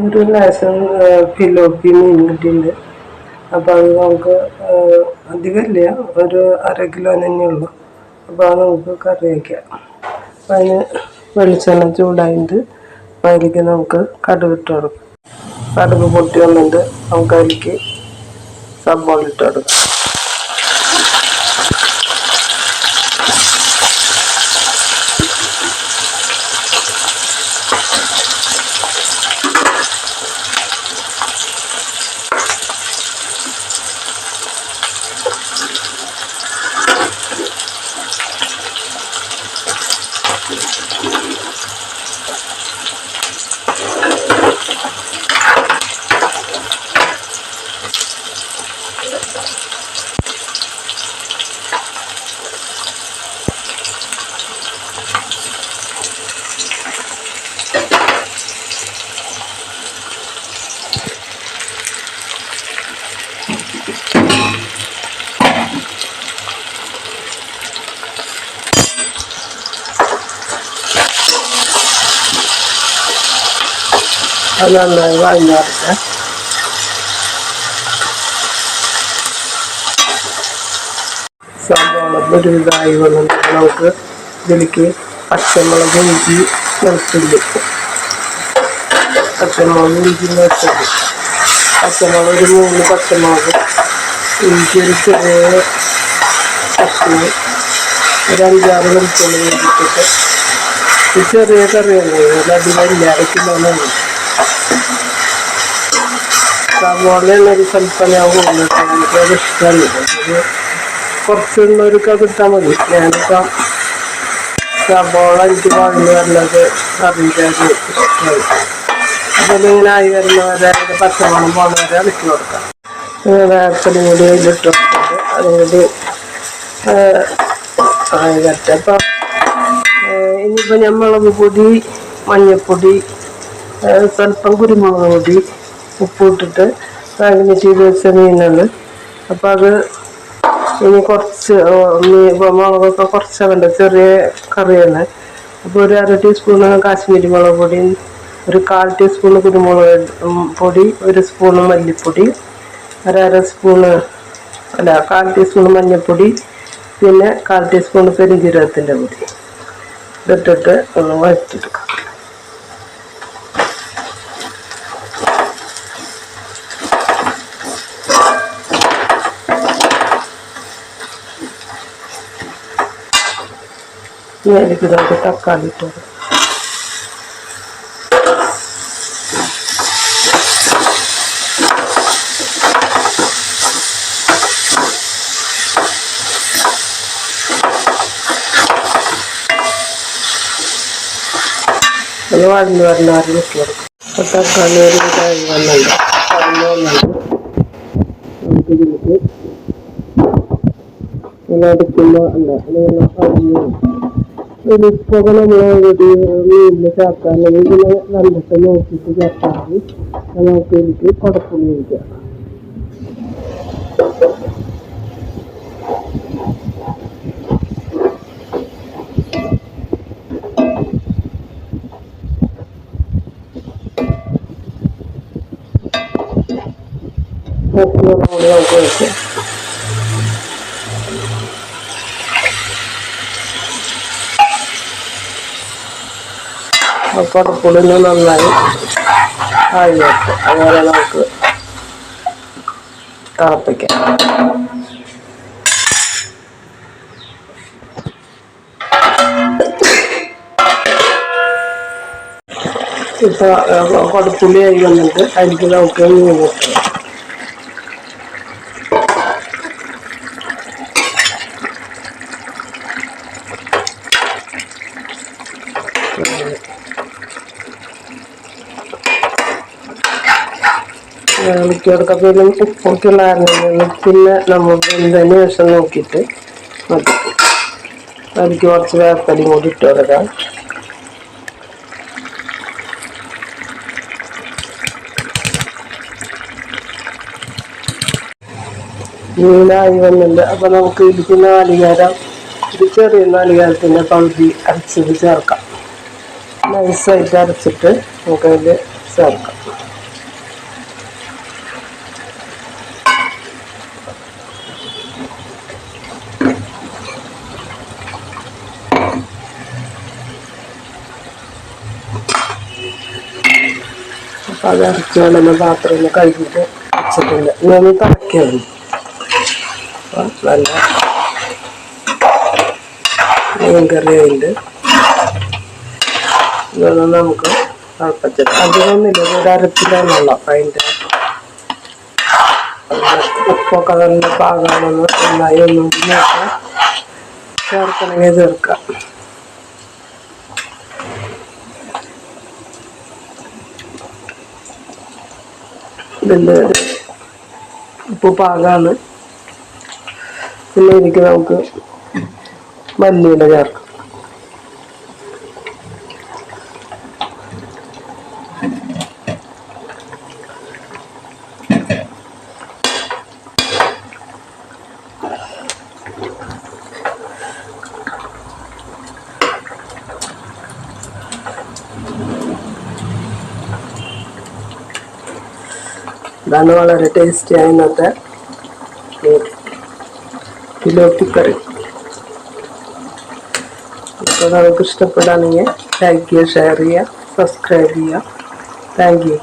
ഒരു ലേശം ഫിലോപ്പി കിട്ടിയിട്ടുണ്ട് അപ്പോൾ അത് നമുക്ക് അധികമില്ല. ഒരു അര കിലോ തന്നെ ഉള്ളു. അപ്പോൾ അത് നമുക്ക് കറി വയ്ക്കാം അപ്പം അതിന് വെളിച്ചെണ്ണ ചൂടായിട്ട് അപ്പം അതിലേക്ക് നമുക്ക് കടുക് ഇട്ട് കൊടുക്കാം. കടുക് പൊട്ടി വന്നിട്ട് നമുക്ക് അതിലേക്ക് സബ്ബോൾ ഇട്ട് കൊടുക്കാം. അത് നന്നായി വഴഞ്ഞു വരട്ടെ സവാള ഒരു ഇതായി വന്നിട്ട് നമുക്ക് ഇതിലേക്ക് പച്ചമുളക് ഇഞ്ചി വെളുത്തുള്ളി പച്ചമുളക് ഇഞ്ചി വെളുത്തുള്ളി പച്ചമുളക് ഒരു മൂന്ന് പച്ചമുളക് ഇഞ്ചി ഒരു ചെറിയ കഷ്ണം ഒരു അഞ്ചാറ് വെളുത്തുള്ളി വേണ്ടിയിട്ട് ഇത് ചെറിയ കറിയാണ് അടിപൊളി അരക്കിലോന്നാണ് സവാളയാണ് ഒരു സ്വല്പം ഞാൻ പോകുന്നത്. എനിക്കത് അത് കുറച്ചുള്ളവർക്ക് അത് ഇട്ടാൽ മതി. ഞാനിപ്പം സബോള എനിക്ക് വഴന്ന് വരുന്നത് അത് ഇഷ്ടമായി അപ്പം ഇങ്ങനെ ആയി വരുന്നവരെ അതിന്റെ പച്ചമണം പോകുന്നവരെ ഇളക്കി കൊടുക്കാം. വേപ്പലും കൂടി അതിലിട്ട് കൊടുത്തിട്ട് അതുകൂടി ആയി വരട്ടെ. അപ്പം ഇനിയിപ്പോൾ ഞാൻ മുളക് പൊടി മഞ്ഞൾപ്പൊടി സ്വല്പം കുരുമുളക് പൊടി ഉപ്പിട്ടിട്ട് മാഗ്നേറ്റ് ചെയ്ത് വെച്ച മീനാണ് അപ്പോൾ അത് ഇനി കുറച്ച് മുളകൊക്കെ കുറച്ചാകണ്ട ചെറിയ കറിയാണ്. അപ്പോൾ ഒരു അര ടീസ്പൂൺ കാശ്മീരി മുളക് പൊടി ഒരു കാൽ ടീസ്പൂൺ കുരുമുളക് പൊടി ഒരു സ്പൂണ് മല്ലിപ്പൊടി ഒരു അര സ്പൂണ് അല്ല കാൽ ടീസ്പൂൺ മഞ്ഞൾപ്പൊടി പിന്നെ കാൽ ടീസ്പൂൺ പെരുംജീരകത്തിന്റെ പൊടി. ഇതിട്ടിട്ട് ഒന്ന് വഴറ്റിയെടുക്കാം. ഇതിലേക്ക് നമുക്ക് തക്കാളി ഇട്ട് കൊടുക്കാം ഒന്ന് വഴന്ന് വരണ വരെ വെക്കി കൊടുക്കും അപ്പോൾ തക്കാളി ഒരു വഴന്ന് നമ്മൾ ഒരു മീനിൽ ചേർക്കാണെങ്കിൽ ഇങ്ങനെ കണ്ടിട്ട് നോക്കിയിട്ട് ചേർത്താൽ മതി നമുക്ക് എനിക്ക് കുടപ്പുളി ഒഴിക്കാം Thank നമുക്ക് അപ്പോൾ പുളിന് നന്നായി വെക്കും അങ്ങനെ നമുക്ക് തിളപ്പിക്കാം. ഇപ്പോൾ കുറച്ച് ആയി വന്നിട്ട് അതിലേക്ക് നമുക്ക് മിക്കവർക്കൊക്കെ ഉപ്പൊക്കെ ഉള്ളായിരുന്നു പിന്നെ നമ്മൾ വെന്തതിന് ശേഷം നോക്കിയിട്ട് മതി. അതിലേക്ക് കുറച്ച് വേപ്പലയും കൂടി ഇട്ട് കൊടുക്കാം. മീനായി വന്നിട്ടുണ്ട്. അപ്പം നമുക്ക് ഇതിലേക്ക് നാളികേരം ഒരു ചെറിയ നാളികേരത്തിന്റെ പകുതി അരച്ചത് ചേർക്കാം. നൈസായിട്ട് അരച്ചിട്ട് നമുക്കതിൽ ചേർക്കാം. അത് അരച്ച് കൊണ്ടുവന്ന പാത്രം ഒന്ന് കഴുകിയിട്ട് വെച്ചിട്ടുണ്ട് ഇനി ഒന്ന് തിളക്കിയാണ് നല്ല മീൻ കറിയുണ്ട് ഇതൊന്ന് നമുക്ക് തിളപ്പിച്ചിട്ട് അധികമൊന്നുമില്ല ഒരു അരക്കിലോന്നുള്ള അപ്പം അതിന്റെ ഉപ്പൊക്കെ നല്ല പാകാണെന്ന് നന്നായി ഒന്നും ചേർക്കണമെങ്കിൽ ചേർക്കാം ഇതിന്റെ ഉപ്പ് പാകമാണ് പിന്നെ എനിക്ക് നമുക്ക് മല്ലിയില ചേർക്കാം. ഇതാണ് വളരെ ടേസ്റ്റി ആയ ഇന്നത്തെ പിലോപ്പി കറി അപ്പോൾ നമുക്ക് ഇഷ്ടപ്പെടുകയാണെങ്കിൽ ലൈക്ക് ചെയ്യുക ഷെയർ ചെയ്യുക സബ്സ്ക്രൈബ് ചെയ്യുക. Thank you